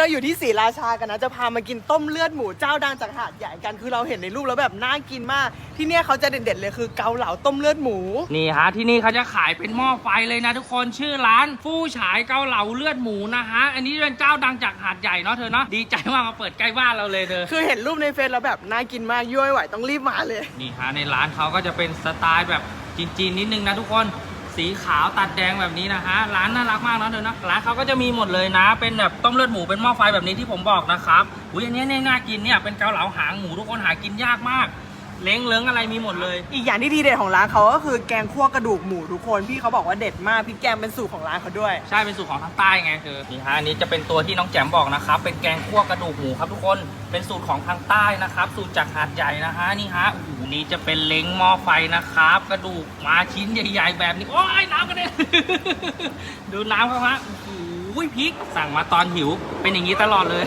เราอยู่ที่ศรีราชากันนะ จะพามากินต้มเลือดหมูเจ้าดังจากหาดใหญ่กัน คือเราเห็นในรูปแล้วแบบน่ากินมาก ที่เนี่ยเขาจะเด็ดๆเลยคือเกาเหลาต้มเลือดหมู นี่ฮะที่นี่เขาจะขายเป็นหม้อไฟเลยนะทุกคนชื่อร้านฟู่ฉายเกาเหลาเลือดหมูนะฮะอันนี้เป็นเจ้าดังจากหาดใหญ่เนาะเธอเนาะดีใจมากมาเปิดใกล้บ้านเราเลยเธอคือเห็นรูปในเฟซแล้วแบบน่ากินมากย่อยไหวต้องรีบมาเลย นี่ฮะในร้านเขาก็จะเป็นสไตล์แบบจีนๆนิดนึงนะทุกคน สีขาวตัดแดงแบบนี้นะฮะร้านน่ารักมากนะเดินะร้านเขาก็จะมีหมดเลยนะ เป็นแบบต้มเลือดหมูเป็นหม้อไฟแบบนี้ที่ผมบอกนะครับอุ้ยอันนี้เนี่ยน่ากินเนี่ยเป็นเกาเหลาหางหมูทุกคนหากินยากมาก เล้งเล้งอะไรมีหมดเลย อีกอย่างที่ทีเด็ดของร้านเขาก็คือแกงคั่วกระดูกหมูทุกคนพี่เขาบอกว่าเด็ดมากพี่แกงเป็นสูตรของร้านเขาด้วย ใช่เป็นสูตรของทางใต้ไงคือนี่ฮะอันนี้จะเป็นตัวที่น้องแจมบอกนะครับเป็นแกงคั่วกระดูกหมูครับทุกคนเป็นสูตรของทางใต้นะครับ สูตรจากหาดใหญ่นะฮะนี่ฮะโอ้โหนี่จะเป็นเล้งหม้อไฟนะครับ กระดูกมาชิ้นใหญ่ ๆ แบบนี้โอ้ยน้ำกันเลยดูน้ำเขาฮะโอ้โห พริกสั่งมาตอนหิว เป็นอย่างนี้ตลอดเลย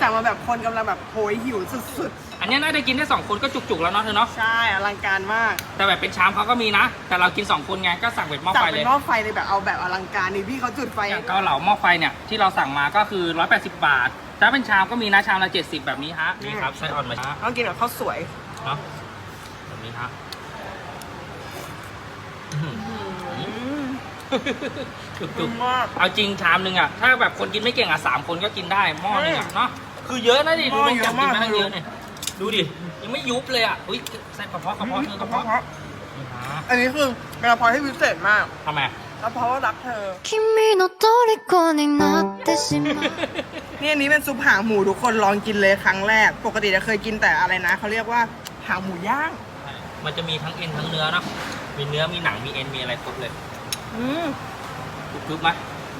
สั่งมาแบบคนกำลังแบบโหยหิวสุดอันนี้น่าจะกินได้สองคนก็จุกๆแล้วเนาะเธอเนาะๆ ใช่อลังการมากแต่แบบเป็นชามเขาก็มีนะ แต่เรากินสองคนไงก็สั่งเป็นหม้อสั่งไฟเป็เลนย หม้อไฟเลยแบบเอาแบบอลังการนี่พี่เขาจุดไฟ อย่างเกาเหลาหม้อไฟเนี่ยที่เราสั่งมาก็คือ 180 บาท ถ้าเป็นชามก็มีนะชามละ 70 แบบนี้ฮะ นี่ครับไส้อ่อนมาฮะต้องกินกับข้าวสวย เนาะแบบนี้ฮะอื้อหื อจุก มาก ๆเอาจริงชามหนึ่งอ่ะ ถ้าแบบคนกินไม่เก่งอ่ะสามคนก็กินได้หม้อหนึงอ่ะเนาะ คือเยอะนะดิ หม้ ดู อ ลง เยอะ จับกิน มาก มาตั้งเยอะเนี่ยดูดิ ยังไม่ยุบเลยอ่ะ อุ้ยไส้กระเพาะกระเพาะเธอกระเพาะนี่ฮะ อันนี้คือกระเพาะที่พิเศษมาก ทำไม กระเพราะว่ารักเธอ 君の虜になってしまう นี่อันนี้เป็นซุปหางหมูทุกคนลองกินเลยครั้งแรก ปกติจะเคยกินแต่อะไรนะเขาเรียกว่าหางหมูย่าง มันจะมีทั้งเอ็นทั้งเนื้อเนาะ มีเนื้อมีหนังมีเอ็นมีอะไรครบเลย อืมกรึบๆไหม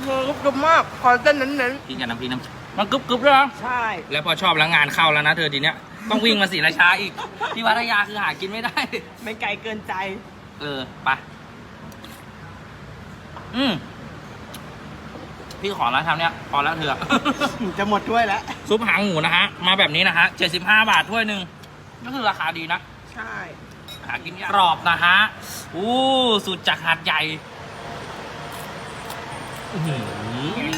เธอกรุบมากคอเส้นเน้นกินกับน้ำพริกน้ำมันกรึบกรึบๆเลยนะๆใช่ แล้วพอชอบแล้วงานเข้าแล้วนะเธอทีเนี้ยต้องวิ่งมาศรีราชาอีก ที่พัทยาคือหากินไม่ได้ ไม่ไกลเกินใจ เออไปอืมพี่ขอแล้วทำเนี้ยพอแล้วเถอะจะหมดถ้วยแล้ว ซุปหางหมูนะฮะ มาแบบนี้นะฮะ75 บาทถ้วยหนึ่งก็คือราคาดีนะ ใช่ หากินยากกรอบนะฮะ อู้สูตรจากหาดใหญ่ อื้อหือ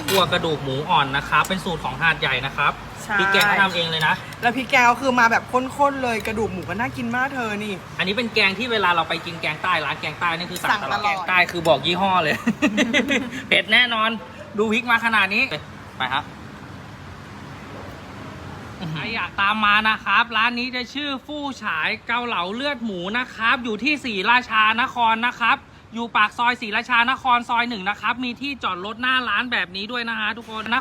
คั่วกระดูกหมูอ่อนนะครับ เป็นสูตรของหาดใหญ่นะครับใช่พี่แกงเขาทำเองเลยนะ แล้วพริกแกงก็คือมาแบบข้นๆเลยกระดูกหมูก็น่ากินมากเธอนี่ อันนี้เป็นแกงที่เวลาเราไปกินแกงใต้ร้านแกงใต้นี่คือสั่สั่งงตตลลออดดแกงใต้คือบอกยี่ห้อเลย เผ็ดแน่นอน ดูพริกมาขนาดนี้ ไปครับใครอยากตามมานะครับ ร้านนี้จะชื่อฟู่ฉายเกาเหลาเลือดหมูนะครับ อยู่ที่ศรีราชานครนะครับ อยู่ปากซอยศรีราชานครซอยหนึ่งนะครับ มีที่จอดรถหน้าร้านแบบนี้ด้วยนะฮะทุกคนนะ